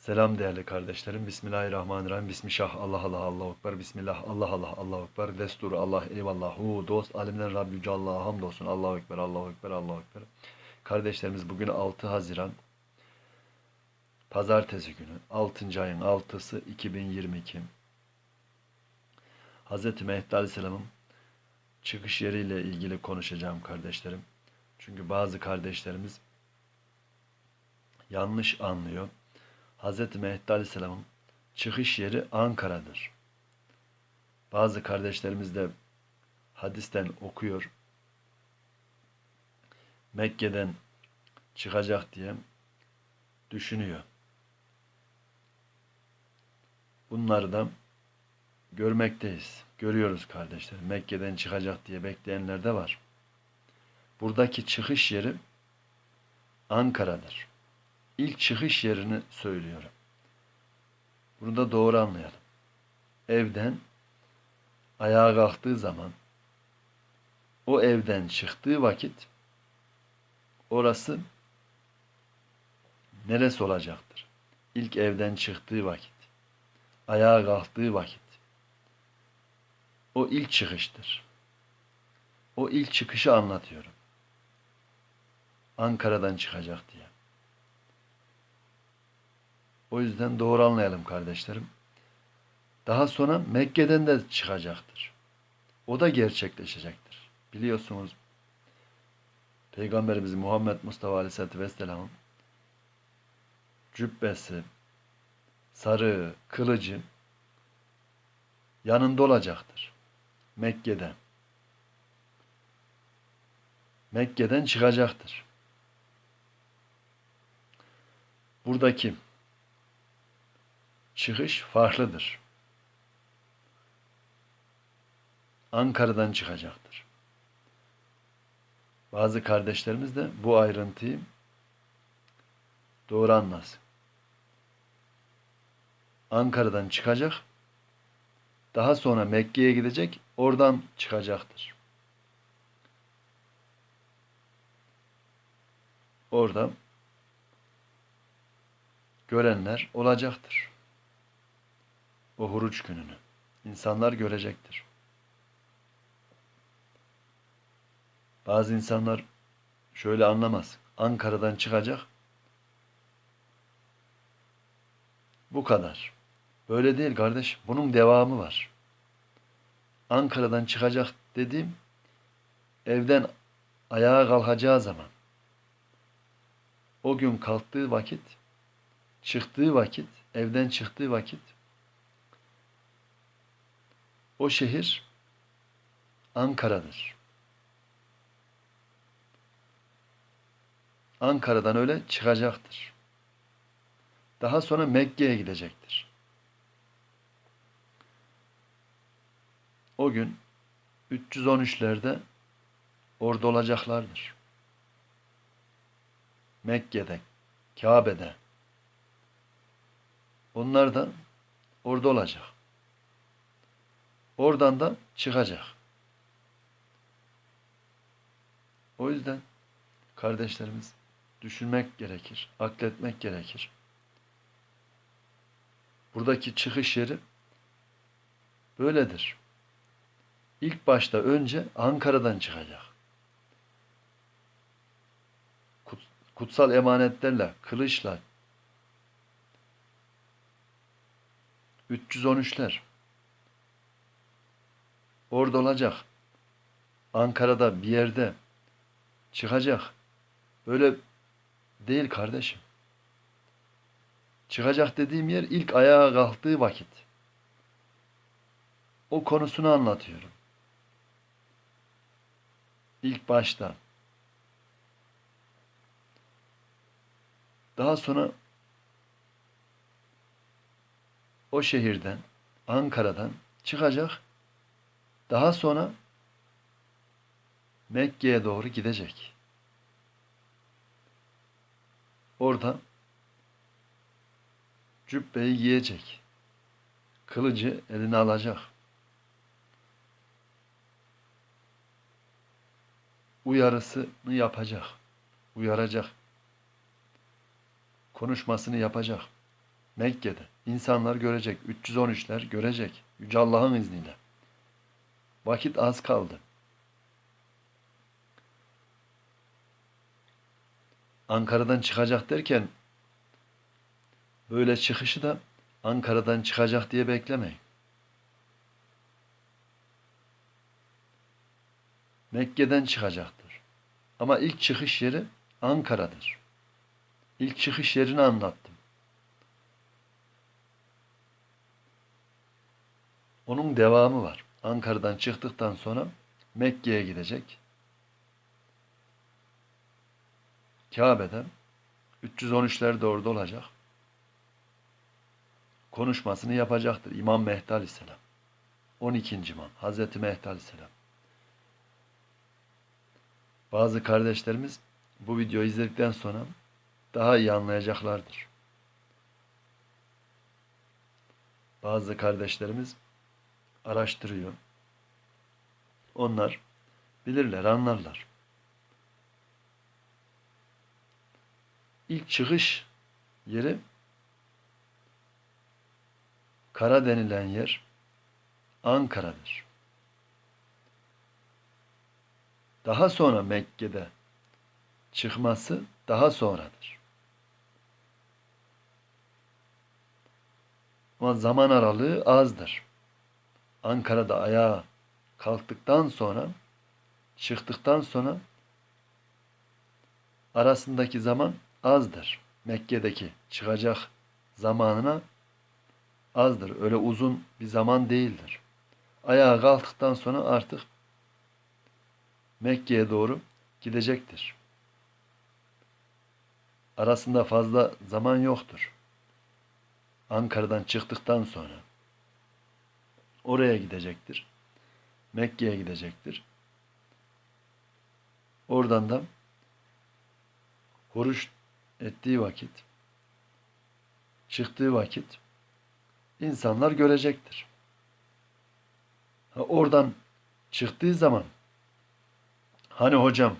Selam değerli kardeşlerim. Bismillahirrahmanirrahim. Bismillah. Allah Allah Allahu Ekber. Bismillah. Allah Allah Allahu Ekber. Destur Allah eyvallah. Dost alimden Rabbi Yüce Allah'a hamdolsun. Allahu Ekber. Allahu Ekber. Allahu Ekber. Kardeşlerimiz bugün 6 Haziran Pazartesi günü 6. ayın 6'sı 2022. Hz. Mehdi Aleyhisselam'ın çıkış yeriyle ilgili konuşacağım kardeşlerim. Çünkü bazı kardeşlerimiz yanlış anlıyor. Hz. Mehdi Aleyhisselam'ın çıkış yeri Ankara'dır. Bazı kardeşlerimiz de hadisten okuyor. Mekke'den çıkacak diye düşünüyor. Bunları da görmekteyiz. Görüyoruz kardeşler. Mekke'den çıkacak diye bekleyenler de var. Buradaki çıkış yeri Ankara'dır. İlk çıkış yerini söylüyorum. Bunu da doğru anlayalım. Evden ayağa kalktığı zaman o evden çıktığı vakit orası neresi olacaktır? İlk evden çıktığı vakit, ayağa kalktığı vakit. O ilk çıkıştır. O ilk çıkışı anlatıyorum. Ankara'dan çıkacak diye. O yüzden doğru anlayalım kardeşlerim. Daha sonra Mekke'den de çıkacaktır. O da gerçekleşecektir. Biliyorsunuz Peygamberimiz Muhammed Mustafa Aleyhisselatü Vesselam'ın cübbesi, sarığı, kılıcı yanında olacaktır. Mekke'den. Mekke'den çıkacaktır. Buradaki çıkış farklıdır. Ankara'dan çıkacaktır. Bazı kardeşlerimiz de bu ayrıntıyı doğru anlasın. Ankara'dan çıkacak, daha sonra Mekke'ye gidecek, oradan çıkacaktır. Orada görenler olacaktır. O huruç gününü. İnsanlar görecektir. Bazı insanlar şöyle anlamaz. Ankara'dan çıkacak. Bu kadar. Böyle değil kardeş. Bunun devamı var. Ankara'dan çıkacak dediğim evden ayağa kalkacağı zaman o gün kalktığı vakit çıktığı vakit evden çıktığı vakit o şehir Ankara'dır. Ankara'dan öyle çıkacaktır. Daha sonra Mekke'ye gidecektir. O gün 313'lerde orada olacaklardır. Mekke'de, Kabe'de. Onlar da orada olacak. Oradan da çıkacak. O yüzden kardeşlerimiz düşünmek gerekir, akletmek gerekir. Buradaki çıkış yeri böyledir. İlk başta önce Ankara'dan çıkacak. Kutsal emanetlerle, kılıçla 313'ler orada olacak. Ankara'da bir yerde çıkacak. Böyle değil kardeşim. Çıkacak dediğim yer ilk ayağa kalktığı vakit. O konusunu anlatıyorum. İlk başta. Daha sonra o şehirden, Ankara'dan çıkacak. Daha sonra Mekke'ye doğru gidecek. Orada cübbeyi giyecek. Kılıcı eline alacak. Uyarısını yapacak. Uyaracak. Konuşmasını yapacak. Mekke'de. İnsanlar görecek. 313'ler görecek. Yüce Allah'ın izniyle. Vakit az kaldı. Ankara'dan çıkacak derken böyle çıkışı da Ankara'dan çıkacak diye beklemeyin. Mekke'den çıkacaktır. Ama ilk çıkış yeri Ankara'dır. İlk çıkış yerini anlattım. Onun devamı var. Ankara'dan çıktıktan sonra Mekke'ye gidecek. Kabe'den 313'ler de orada olacak. Konuşmasını yapacaktır İmam Mehdi Aleyhisselam. 12. imam Hazreti Mehdi Aleyhisselam. Bazı kardeşlerimiz bu videoyu izledikten sonra daha iyi anlayacaklardır. Bazı kardeşlerimiz araştırıyor. Onlar bilirler, anlarlar. İlk çıkış yeri Kara denilen yer Ankara'dır. Daha sonra Mekke'de çıkması daha sonradır. Ama zaman aralığı azdır. Ankara'da ayağa kalktıktan sonra çıktıktan sonra arasındaki zaman azdır. Mekke'deki çıkacak zamanına azdır. Öyle uzun bir zaman değildir. Ayağa kalktıktan sonra artık Mekke'ye doğru gidecektir. Arasında fazla zaman yoktur. Ankara'dan çıktıktan sonra oraya gidecektir. Mekke'ye gidecektir. Oradan da oruç ettiği vakit, çıktığı vakit insanlar görecektir. Ha, oradan çıktığı zaman hani hocam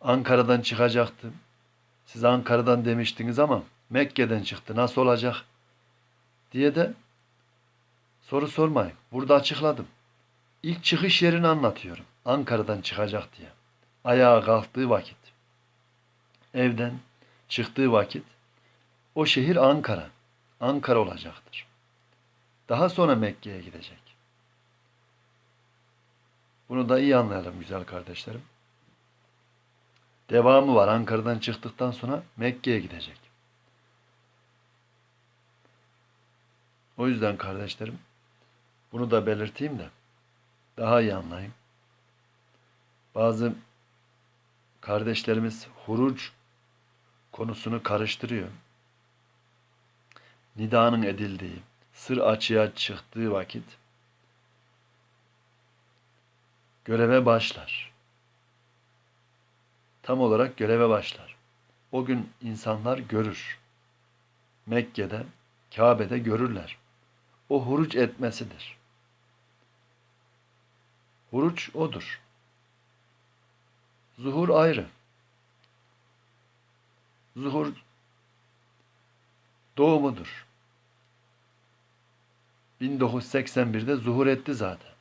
Ankara'dan çıkacaktı. Siz Ankara'dan demiştiniz ama Mekke'den çıktı. Nasıl olacak? diye de soru sormayın. Burada açıkladım. İlk çıkış yerini anlatıyorum. Ankara'dan çıkacak diye. Ayağa kalktığı vakit. Evden çıktığı vakit o şehir Ankara. Ankara olacaktır. Daha sonra Mekke'ye gidecek. Bunu da iyi anlayalım güzel kardeşlerim. Devamı var. Ankara'dan çıktıktan sonra Mekke'ye gidecek. O yüzden kardeşlerim bunu da belirteyim de daha iyi anlayın. Bazı kardeşlerimiz huruc konusunu karıştırıyor. Nidanın edildiği, sır açığa çıktığı vakit göreve başlar. Tam olarak göreve başlar. O gün insanlar görür. Mekke'de, Kabe'de görürler. O huruc etmesidir. Huruç odur. Zuhur ayrı. Zuhur doğumudur. 1981'de zuhur etti zaten.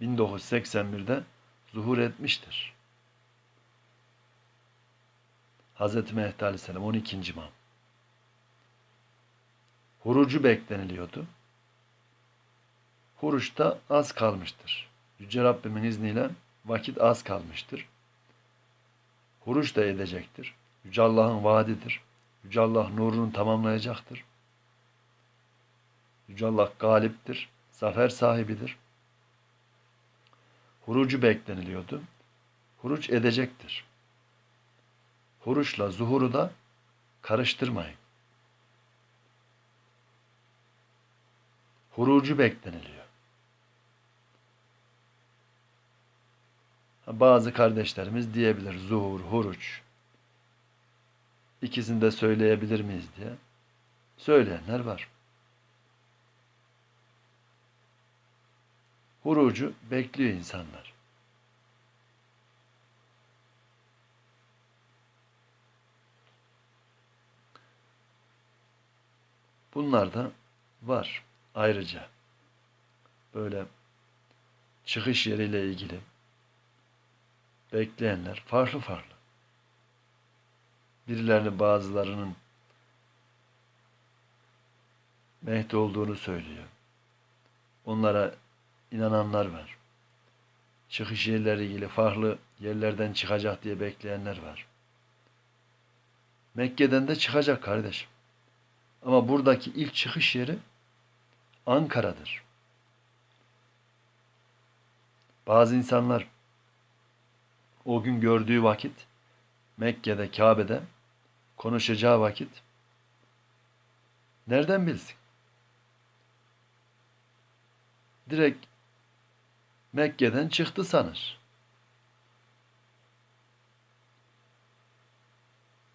1981'de zuhur etmiştir. Hz. Mehdi Aleyhisselam 12. imam. Hurucu bekleniliyordu. Huruçta az kalmıştır. Yüce Rabbimin izniyle vakit az kalmıştır. Huruç da edecektir. Yüce Allah'ın vaadidir. Yüce Allah nurunu tamamlayacaktır. Yüce Allah galiptir. Zafer sahibidir. Hurucu bekleniliyordu. Huruç edecektir. Huruçla zuhuru da karıştırmayın. Hurucu bekleniliyor. bazı kardeşlerimiz diyebilir zuhur, huruç. İkisini de söyleyebilir miyiz diye. Söyleyenler var. Hurucu bekliyor insanlar. Bunlar da var ayrıca. Böyle çıkış yeriyle ilgili bekleyenler farklı farklı. Birilerinin bazılarının Mehdi olduğunu söylüyor. Onlara inananlar var. Çıkış yerleri ilgili farklı yerlerden çıkacak diye bekleyenler var. Mekke'den de çıkacak kardeşim. Ama buradaki ilk çıkış yeri Ankara'dır. Bazı insanlar o gün gördüğü vakit Mekke'de, Kabe'de konuşacağı vakit nereden bilsin? Direkt Mekke'den çıktı sanır.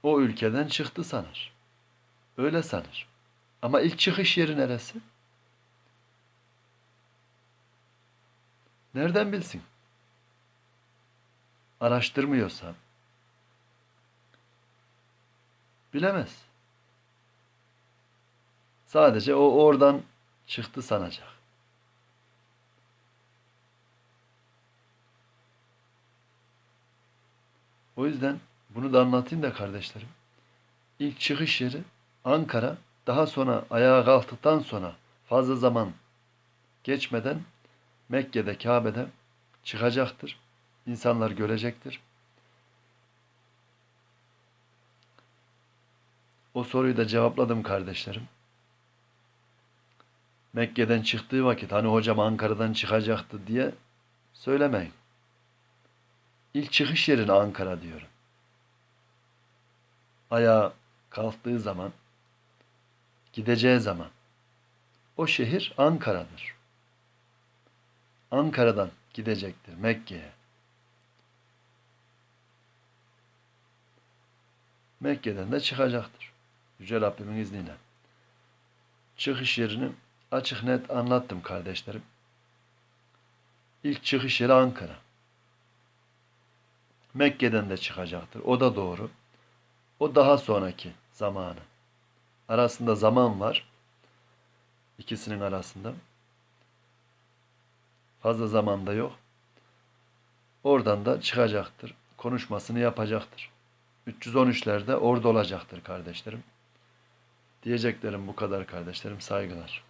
O ülkeden çıktı sanır. Öyle sanır. Ama ilk çıkış yeri neresi? Nereden bilsin? Araştırmıyorsa bilemez. Sadece o oradan çıktı sanacak. O yüzden bunu da anlatayım da kardeşlerim. İlk çıkış yeri Ankara. Daha sonra ayağa kalktıktan sonra fazla zaman geçmeden Mekke'de, Kabe'de çıkacaktır. İnsanlar görecektir. O soruyu da cevapladım kardeşlerim. Mekke'den çıktığı vakit hani hocam Ankara'dan çıkacaktı diye söylemeyin. İlk çıkış yerini Ankara diyorum. Ayağa kalktığı zaman, gideceği zaman o şehir Ankara'dır. Ankara'dan gidecektir Mekke'ye. Mekke'den de çıkacaktır. Yüce Rabbimin izniyle. Çıkış yerini açık net anlattım kardeşlerim. İlk çıkış yeri Ankara. Mekke'den de çıkacaktır. O da doğru. O daha sonraki zamanı. Arasında zaman var. İkisinin arasında. Fazla zamanda yok. Oradan da çıkacaktır. Konuşmasını yapacaktır. 313'lerde orada olacaktır kardeşlerim. Diyeceklerim bu kadar kardeşlerim. Saygılar.